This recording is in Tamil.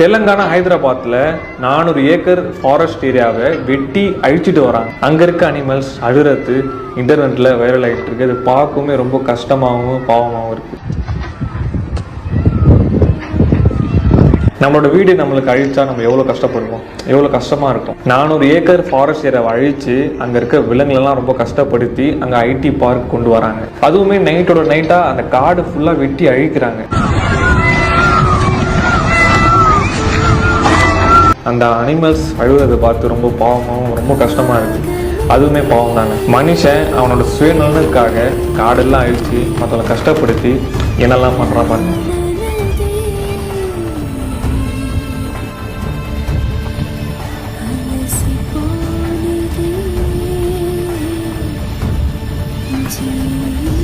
தெலுங்கானா ஹைதராபாத்தில் நானூறு ஏக்கர் ஃபாரஸ்ட் ஏரியாவை வெட்டி அழிச்சிட்டு வராங்க. அங்கே இருக்க அனிமல்ஸ் அழுறது இன்டர்நெட்டில் வைரல் ஆகிட்டு இருக்கு. அது பார்க்கவுமே ரொம்ப கஷ்டமாகவும் பாவமாகவும் இருக்கு. நம்மளோட வீடு நம்மளுக்கு அழிச்சா நம்ம எவ்வளோ கஷ்டப்படுவோம்? எவ்வளோ கஷ்டமாக இருக்கும்? நானூறு ஏக்கர் ஃபாரஸ்ட் ஏரியாவை அழித்து அங்கே இருக்க விலங்குகளெல்லாம் ரொம்ப கஷ்டப்படுத்தி அங்கே ஐடி பார்க் கொண்டு வராங்க. அதுவுமே நைட்டோட நைட்டாக அந்த காடு ஃபுல்லாக வெட்டி அழிக்கிறாங்க. அந்த அனிமல்ஸ் அழுகிறத பார்த்து ரொம்ப பாவமாகவும் ரொம்ப கஷ்டமாக இருக்குது அதுவுமே பாவம் தாங்க மனுஷன் அவனோட சுயநலனுக்காக காடெல்லாம் அழித்து மற்றவங்களை கஷ்டப்படுத்தி என்னெல்லாம் பண்ணுறான் பாருங்க. Thank